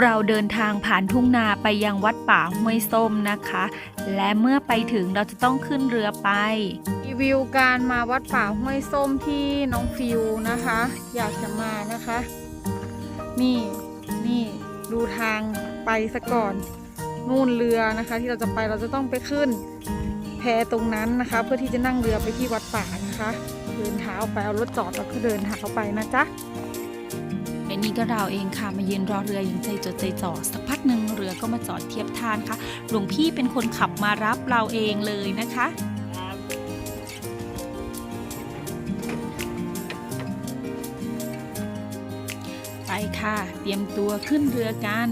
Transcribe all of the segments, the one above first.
เราเดินทางผ่านทุ่งนาไปยังวัดป่าห้วยส้มนะคะ และเมื่อไปถึงเราจะต้องขึ้นเรือไป รีวิวการมาวัดป่าห้วยส้มที่น้องฟิวนะคะ อยากจะมานะคะ นี่นี่ดูทางไปซะก่อนนู่นเรือนะคะ ที่เราจะไปเราจะต้องไปขึ้นแพตรงนั้นนะคะ เพื่อที่จะนั่งเรือไปที่วัดป่านะคะ เดินเท้าไปเอารถจอดแล้วก็เดินเท้าไปนะจ๊ะ ไอ้นี่ก็เราเองค่ะ มายืนรอเรืออย่างใจจดใจจ่อสักพักหนึ่งเรือก็มาจอดเทียบท่านค่ะหลวงพี่เป็นคนขับมารับเราเองเลยนะคะไปค่ะ เตรียมตัวขึ้นเรือกัน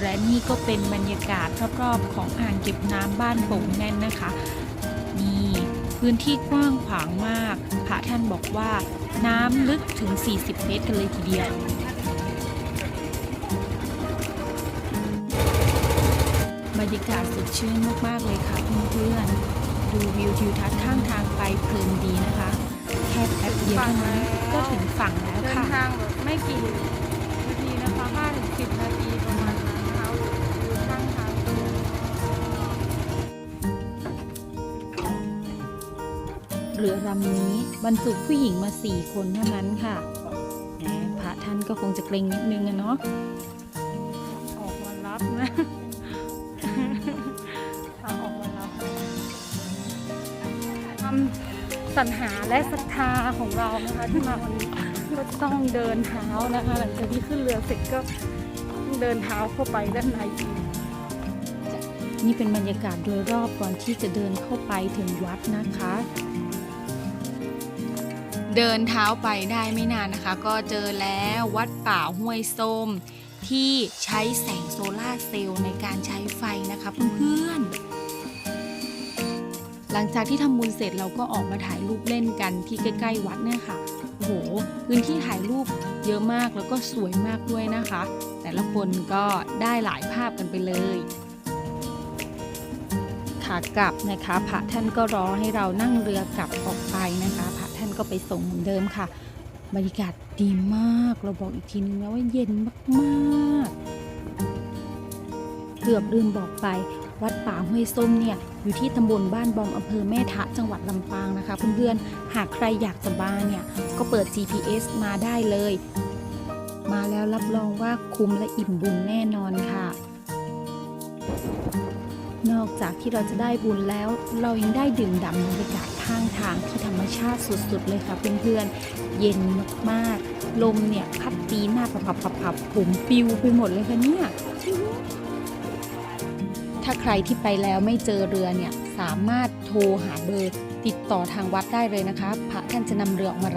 และนี่ก็เป็นบรรยากาศรอบๆของอ่างเก็บน้ำบ้านโป่งแน่นนะคะ พื้นที่กว้างขวางมาก พระท่านบอกว่าน้ำลึกถึง 40 เมตรกันเลยทีเดียวบรรยากาศสดชื่นมาก ๆ เลยค่ะเพื่อนๆ ดูวิวทิวทัศน์ข้างทางไปเพลินดีนะคะ แค่แป๊บเดียวเท่านั้นก็ถึงฝั่งแล้วค่ะ เดินทางแบบไม่กี่นาทีนะคะห้าสิบนาทีประ เรือลำนี้บรรจุผู้หญิงมาสี่คนเท่านั้นค่ะพระท่านก็คงจะเกรงนิดนึงอะเนาะออกมารับนะเอาออกมารับความสรรหาและศรัทธาของเรานะคะที่มาวันนี้ก็ต้องเดินเท้านะคะหลังจากที่ขึ้นเรือเสร็จก็เดินเท้าเข้าไปด้านในนี่เป็นบรรยากาศโดยรอบก่อนที่จะเดินเข้าไปถึงวัดนะคะ เดินเท้าไปได้ไม่นานนะคะ ก็เจอแล้ววัดป่าห้วยส้ม ที่ใช้แสงโซลาร์เซลล์ในการใช้ไฟนะคะเพื่อนๆ หลังจากที่ทำบุญเสร็จเราก็ออกมาถ่ายรูปเล่นกันที่ใกล้ๆวัดเนี่ยค่ะโอ้โหพื้นที่ถ่ายรูปเยอะมากแล้วก็สวยมากด้วยนะคะ แต่ละคนก็ได้หลายภาพกันไปเลย ขากลับนะคะ พระท่านก็รอให้เรานั่งเรือกลับออกไปนะคะ พระท่านก็ไปส่งเหมือนเดิมค่ะ บรรยากาศดีมากเราบอกอีกทีนึงนะว่าเย็นมากๆ เกือบลืมบอกไปวัดป่าห้วยส้มเนี่ยอยู่ที่ตำบลบ้านบอมอำเภอแม่ทะจังหวัดลำปางนะคะเพื่อนๆหากใครอยากจะมาเนี่ยก็เปิด GPS มาได้เลย มาแล้วรับรองว่าคุ้มและอิ่มบุญแน่นอนค่ะ จากที่เราจะได้บุญแล้ว เรายังได้ดื่มด่ำบรรยากาศข้างทางที่ธรรมชาติสุดๆเลยค่ะเพื่อนๆเย็นมากๆ ลมเนี่ยพัดตีหน้าผับๆๆผมปิวไปหมดเลยค่ะเนี่ยถ้าใครที่ไปแล้วไม่เจอเรือเนี่ยสามารถโทรหาเบอร์ติดต่อทางวัดได้เลยนะคะ พระท่านจะนำเรือออกมา